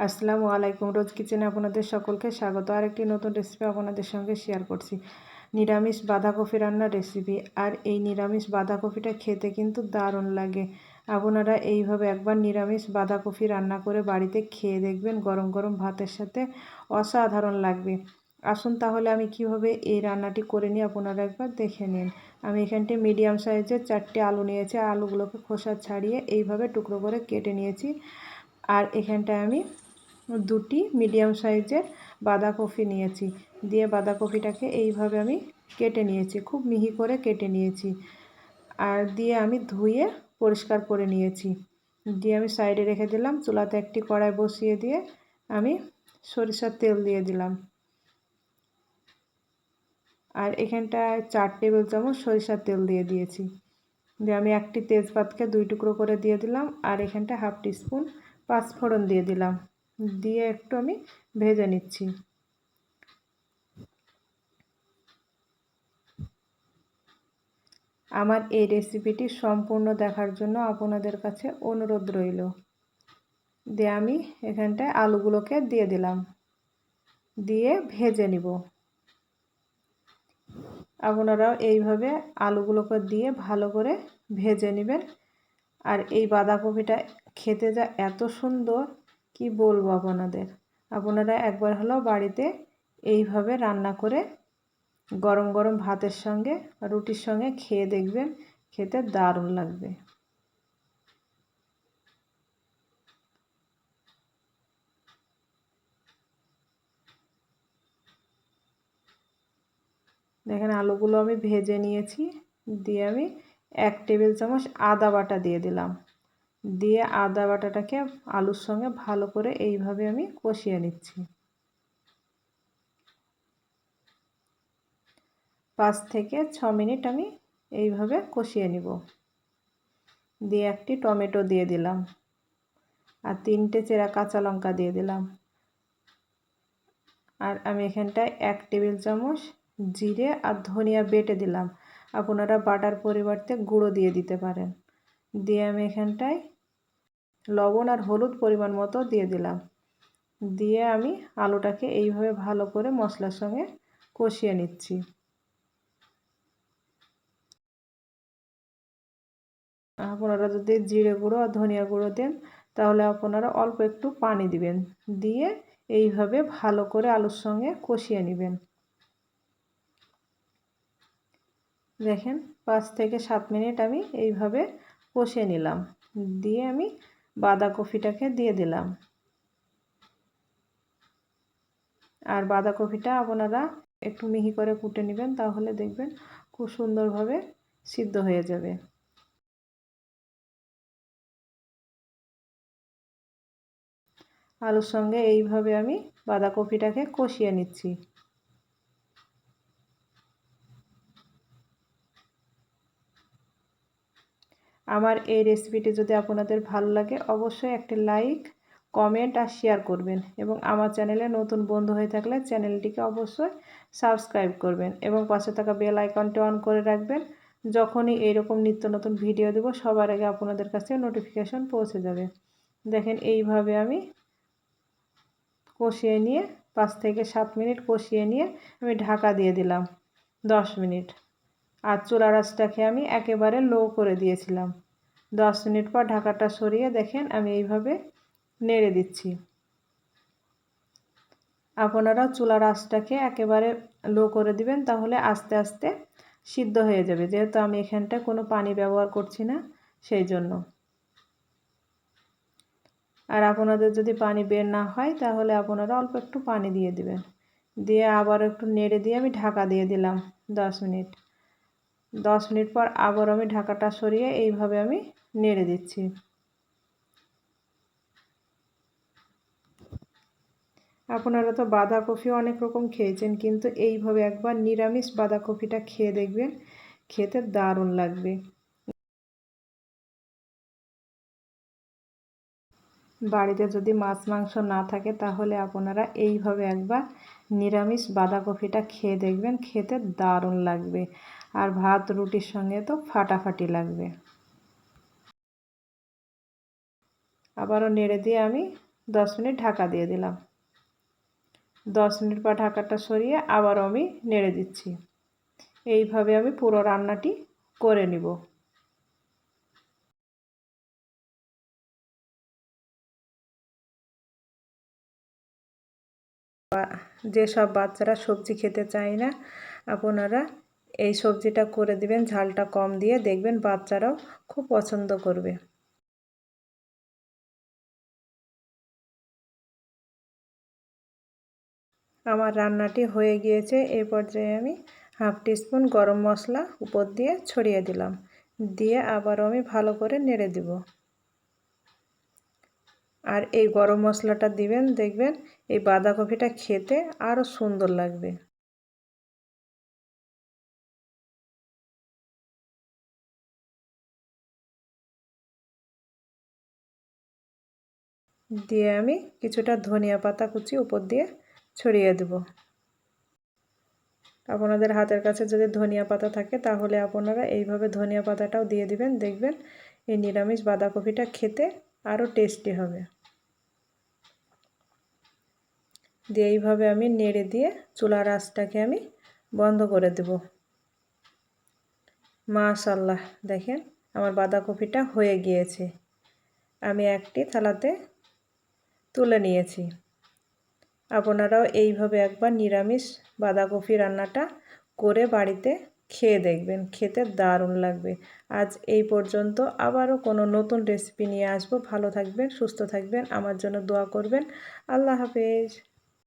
আসসালামু আলাইকুম। রোজ কিচেনে আপনাদের সকলকে স্বাগত। আর একটি নতুন রেসিপি আপনাদের সঙ্গে শেয়ার করছি। নিরামিষ বাঁধাকপি রান্নার রেসিপি আর এই নিরামিষ বাঁধাকপিটা খেতে কিন্তু দারুণ লাগে। আপনারা এইভাবে একবার নিরামিষ বাঁধাকপি রান্না করে বাড়িতে খেয়ে দেখবেন গরম গরম ভাতের সাথে অসাধারণ লাগবে। আসুন তাহলে আমি কীভাবে এই রান্নাটি করে নিই আপনারা একবার দেখে নিন। আমি এখানটি মিডিয়াম সাইজের চারটে আলু নিয়েছি। আলুগুলোকে খোসা ছাড়িয়ে এইভাবে টুকরো করে কেটে নিয়েছি। আর এখানটায় আমি দুটি মিডিয়াম সাইজের বাঁধাকপি নিয়েছি। দিয়ে বাঁধাকপিটাকে এইভাবে আমি কেটে নিয়েছি, খুব মিহি করে কেটে নিয়েছি। আর দিয়ে আমি ধুয়ে পরিষ্কার করে নিয়েছি। দিয়ে আমি সাইডে রেখে দিলাম, চুলাতে একটি কড়াই বসিয়ে দিয়ে আমি সরিষার তেল দিয়ে দিলাম। আর এখানটায় চার টেবিল চামচ সরিষার তেল দিয়ে দিয়েছি। দিয়ে আমি একটি তেজপাতকে দুই টুকরো করে দিয়ে দিলাম, আর এখানটা হাফ টিস্পুন পাঁচফোড়ন দিয়ে দিলাম। দিয়ে একটু আমি ভেজে নিচ্ছি। আমার এই রেসিপিটি সম্পূর্ণ দেখার জন্য আপনাদের কাছে অনুরোধ রইল। দিয়ে আমি এখানটায় আলুগুলোকে দিয়ে দিলাম। দিয়ে ভেজে নিব। আপনারাও এইভাবে আলুগুলোকে দিয়ে ভালো করে ভেজে নেবেন। আর এই বাঁধাকপিটা খেতে যা এত সুন্দর! কি বলব আপনাদের? আপনারা একবার হলো বাড়িতে এইভাবে রান্না করে গরম গরম ভাতের সঙ্গে রুটির সঙ্গে খেয়ে দেখবেন, খেতে দারুণ লাগবে। দেখেন আলুগুলো আমি ভেজে নিয়েছি, দিয়ে আমি এক টেবিল চামচ আদা বাটা দিয়ে দিলাম। দিয়ে আদা বাটাটাকে আলুর সঙ্গে ভালো করে এইভাবে আমি কষিয়ে নিচ্ছি। পাঁচ থেকে ছ মিনিট আমি এইভাবে কষিয়ে নিব। দিয়ে একটি টমেটো দিয়ে দিলাম আর তিনটে চেরা কাঁচা লঙ্কা দিয়ে দিলাম। আর আমি এখানটায় এক টেবিল চামচ জিরে আর ধনিয়া বেটে দিলাম। আপনারা বাটার পরিবর্তে গুঁড়ো দিয়ে দিতে পারেন। দিয়ে আমি এখানটায় লবণ আর হলুদ পরিমাণ মতো দিয়ে দিলাম। দিয়ে আমি আলুটাকে এইভাবে ভালো করে মশলার সঙ্গে কষিয়ে নিচ্ছি। আপনারা যদি জিরে গুঁড়ো আর ধনিয়া গুঁড়ো দেন, তাহলে আপনারা অল্প একটু পানি দিবেন। দিয়ে এইভাবে ভালো করে আলুর সঙ্গে কষিয়ে নেবেন। দেখেন, পাঁচ থেকে সাত মিনিট আমি এইভাবে কষিয়ে নিলাম। দিয়ে আমি বাঁধাকপিটাকে দিয়ে দিলাম। আর বাঁধাকপিটা আপনারা একটু মিহি করে কুটে নেবেন, তাহলে দেখবেন খুব সুন্দরভাবে সিদ্ধ হয়ে যাবে। আলুর সঙ্গে এইভাবে আমি বাঁধাকপিটাকে কষিয়ে নিচ্ছি। আমার এই রেসিপিটি যদি আপনাদের ভালো লাগে, অবশ্যই একটি লাইক কমেন্ট আর শেয়ার করবেন। এবং আমার চ্যানেলে নতুন বন্ধু হয়ে থাকলে চ্যানেলটিকে অবশ্যই সাবস্ক্রাইব করবেন এবং পাশে থাকা বেল আইকনটি অন করে রাখবেন। যখনই এইরকম নিত্য নতুন ভিডিও দেব, সবার আগে আপনাদের কাছে নোটিফিকেশন পৌঁছে যাবে। দেখেন এইভাবে আমি কষিয়ে নিয়ে, পাঁচ থেকে সাত মিনিট কষিয়ে নিয়ে আমি ঢাকা দিয়ে দিলাম, দশ মিনিট। আর চুলা রাসটাকে আমি একেবারে লো করে দিয়েছিলাম। দশ মিনিট পর ঢাকাটা সরিয়ে দেখেন আমি এইভাবে নেড়ে দিচ্ছি। আপনারা চুলার আঁচটাকে একেবারে লো করে দিবেন তাহলে আস্তে আস্তে সিদ্ধ হয়ে যাবে। যেহেতু আমি এখানটা কোনো পানি ব্যবহার করছি না, সেই জন্য। আর আপনাদের যদি পানি বের না হয় তাহলে আপনারা অল্প একটু পানি দিয়ে দিবেন। দিয়ে আবার একটু নেড়ে দিয়ে আমি ঢাকা দিয়ে দিলাম দশ মিনিট। দশ মিনিট পর আবার আমি ঢাকাটা সরিয়ে এইভাবে আমি নেড়ে দিচ্ছি। আপনারা তো বাঁধাকপি অনেক রকম খেয়েছেন, কিন্তু এইভাবে একবার নিরামিষ বাঁধাকপিটা খেয়ে দেখবেন, খেতে দারুণ লাগবে। বাড়িতে যদি মাছ মাংস না থাকে তাহলে আপনারা এইভাবে একবার নিরামিষ বাঁধাকপিটা খেয়ে দেখবেন, খেতে দারুণ লাগবে। আর ভাত, রুটির সঙ্গে তো ফাটাফাটি লাগবে। আবারও নেড়ে দিয়ে আমি দশ মিনিট ঢাকা দিয়ে দিলাম। দশ মিনিট পর ঢাকাটা সরিয়ে আবারও আমি নেড়ে দিচ্ছি। এইভাবে আমি পুরো রান্নাটি করে নিব। যেসব বাচ্চারা সবজি খেতে চায় না, আপনারা এই সবজিটা করে দিবেন, ঝালটা কম দিয়ে দেখবেন বাচ্চারাও খুব পছন্দ করবে। আমার রান্নাটি হয়ে গিয়েছে, এই পর্যায়ে আমি হাফ টিস্পুন গরম মশলা উপর দিয়ে ছড়িয়ে দিলাম। দিয়ে আবারও আমি ভালো করে নেড়ে দিব। আর এই গরম মশলাটা দিবেন, দেখবেন এই বাঁধাকপিটা খেতে আরও সুন্দর লাগবে। দিয়ে আমি কিছুটা ধনিয়া পাতা কুচি উপর দিয়ে ছড়িয়ে দেব। আপনাদের হাতের কাছে যদি ধনিয়া পাতা থাকে, তাহলে আপনারা এইভাবে ধনিয়া পাতাটাও দিয়ে দিবেন। দেখবেন এই নিরামিষ বাঁধাকপিটা খেতে আরও টেস্টি হবে। দিয়ে এইভাবে আমি নেড়ে দিয়ে চুলার আঁচটাকে আমি বন্ধ করে দেব। মাশাল্লাহ, দেখেন আমার বাঁধাকপিটা হয়ে গিয়েছে। আমি একটি থালাতে তুলে নিয়েছি। আপনারাও এইভাবে একবার নিরামিষ বাঁধাকপি রান্নাটা করে বাড়িতে খেয়ে দেখবেন। খেতে দারুণ লাগবে। আজ এই পর্যন্ত আবারও কোনো নতুন রেসিপি নিয়ে আসব। ভালো থাকবেন, সুস্থ থাকবেন, আমার জন্য দোয়া করবেন। আল্লাহ হাফেজ।